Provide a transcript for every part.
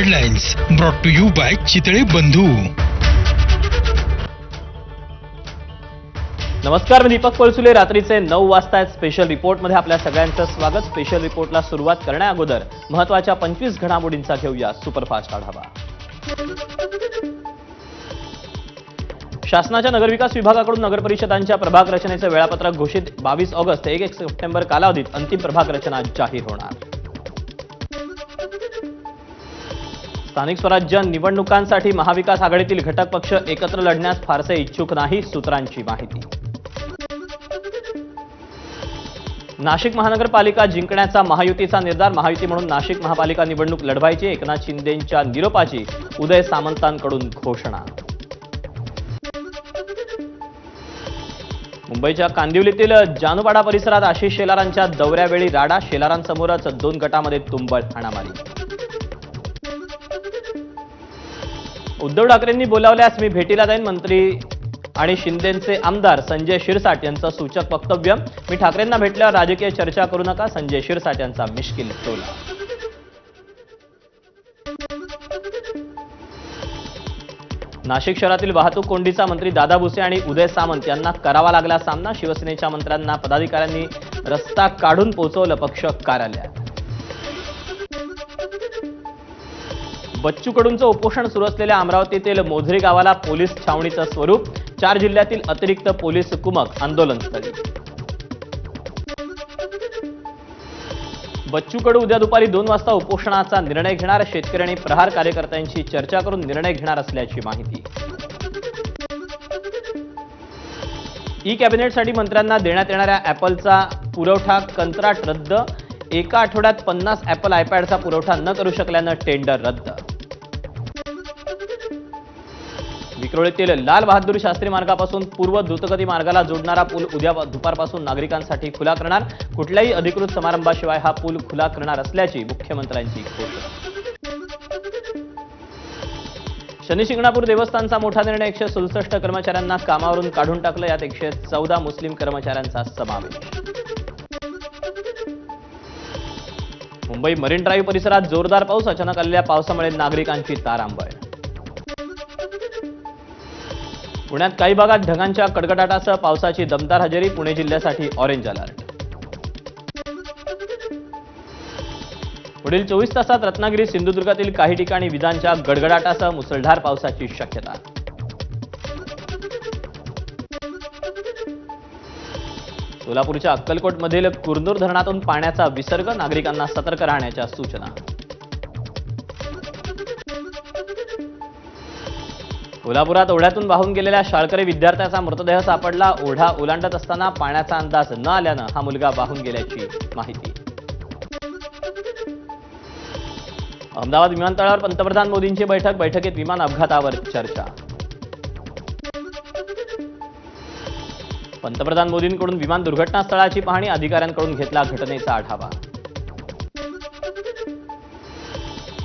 Headlines brought to you by Chitale Bandhu. नमस्कार मी दीपक पळसुले. रात्रीचे नऊ वाजता स्पेशल रिपोर्टमध्ये आपल्या सगळ्यांचं स्वागत. स्पेशल रिपोर्टला सुरुवात करण्या अगोदर महत्त्वाच्या पंचवीस घडामोडींचा घेऊया सुपरफास्ट आढावा. शासनाच्या नगरविकास विभागाकडून नगर परिषदांच्या प्रभाग रचनेचं वेळापत्रक घोषित. बावीस ऑगस्ट ते एक एक सप्टेंबर कालावधीत अंतिम प्रभाग रचना जाहीर होणार. स्थानिक स्वराज्य निवडणुकांसाठी महाविकास आघाडीतील घटक पक्ष एकत्र लढण्यास फारसे इच्छुक नाही सूत्रांची माहिती. नाशिक महानगरपालिका जिंकण्याचा महायुतीचा निर्धार महायुती म्हणून नाशिक महापालिका निवडणूक लढवायची एकनाथ शिंदेंच्या निरोपाची उदय सामंतांकडून घोषणा. मुंबईच्या कांदिवलीतील जानूपाडा परिसरात आशिष शेलारांच्या दौऱ्यावेळी राडा शेलारांसमोरच दोन गटामध्ये तुंबळ हाणामारी. उद्धव ठाकरेंनी बोलावल्यास मी भेटीला जाईन मंत्री आणि शिंदेचे आमदार संजय शिरसाट यांचं सूचक वक्तव्य. मी ठाकरेंना भेटल्यावर राजकीय चर्चा करू नका संजय शिरसाट यांचा मिश्किल टोला. नाशिक शहरातील वाहतूक कोंडीचा मंत्री दादा भुसे आणि उदय सामंत यांना करावा लागला सामना. शिवसेनेच्या मंत्र्यांना पदाधिकाऱ्यांनी रस्ता काढून पोहोचवलं पक्ष कार्यालयात. बच्चू कडूंचं उपोषण सुरू असलेल्या अमरावतीतील मोझरी गावाला पोलीस छावणीचं स्वरूप चार जिल्ह्यातील अतिरिक्त पोलीस कुमक आंदोलनस्थळी बच्चू कडू उद्या दुपारी दोन वाजता उपोषणाचा निर्णय घेणार शेतकरी आणि प्रहार कार्यकर्त्यांशी चर्चा करून निर्णय घेणार असल्याची माहिती. ई कॅबिनेटसाठी मंत्र्यांना देण्यात येणाऱ्या ॲपलचा पुरवठा कंत्राट रद्द. एका आठवड्यात पन्नास ॲपल आयपॅडचा पुरवठा न करू शकल्यानं टेंडर रद्द. विक्रोळीतील लाल बहादूर शास्त्री मार्गापासून पूर्व द्रुतगती मार्गाला जोडणारा पूल उद्या दुपारपासून नागरिकांसाठी खुला करणार. कुठल्याही अधिकृत समारंभाशिवाय हा पूल खुला करणार असल्याची मुख्यमंत्र्यांची घोषणा. शनिशिंगणापूर देवस्थानचा मोठा निर्णय एकशे सदुसष्ट कर्मचाऱ्यांना कामावरून काढून टाकलं. यात एकशे चौदा मुस्लिम कर्मचाऱ्यांचा समावेश. मुंबई मरीन ड्राईव्ह परिसरात जोरदार पाऊस. अचानक आलेल्या पावसामुळे नागरिकांची तारांबळ. पुण्यात काही भागात ढगांच्या कडकडाटासह पावसाची दमदार हजेरी पुणे जिल्ह्यासाठी ऑरेंज अलर्ट पुढील चोवीस तासात रत्नागिरी सिंधुदुर्गातील काही ठिकाणी विजांच्या गडगडाटासह मुसळधार पावसाची शक्यता. सोलापूरच्या अक्कलकोटमधील कुरनूर धरणातून पाण्याचा विसर्ग नागरिकांना सतर्क राहण्याच्या सूचना. कोल्हापुरात ओढ्यातून वाहून गेलेल्या शाळकरी विद्यार्थ्याचा मृतदेह सापडला. ओढा ओलांडत असताना पाण्याचा अंदाज न आल्यानं हा मुलगा वाहून गेल्याची माहिती. अहमदाबाद विमानतळावर पंतप्रधान मोदींची बैठक बैठकीत विमान अपघातावर चर्चा. पंतप्रधान मोदींकडून विमान दुर्घटनास्थळाची पाहणी अधिकाऱ्यांकडून घेतला घटनेचा आढावा.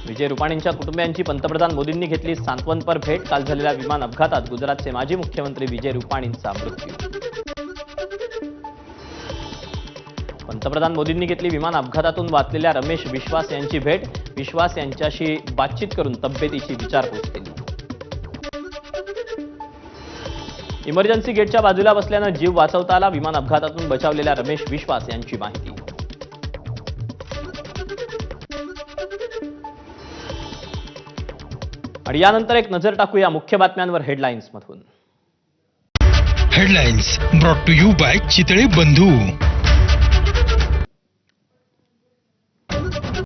विजय रुपाणींच्या कुटुंबियांची पंतप्रधान मोदींनी घेतली सांत्वनपर भेट. काल झालेल्या विमान अपघातात गुजरातचे माजी मुख्यमंत्री विजय रुपाणींचा मृत्यू. पंतप्रधान मोदींनी घेतली विमान अपघातातून वाचलेल्या रमेश विश्वास यांची भेट. विश्वास यांच्याशी बातचीत करून तब्येतीची विचारपूस केली. इमर्जन्सी गेटच्या बाजूला बसल्यानं जीव वाचवता आला. विमान अपघातातून बचावलेल्या रमेश विश्वास यांची माहिती. आणि यानंतर एक नजर टाकूया मुख्य बातम्यांवर हेडलाईन्स मधून headlines brought to you by Chitale Bandhu.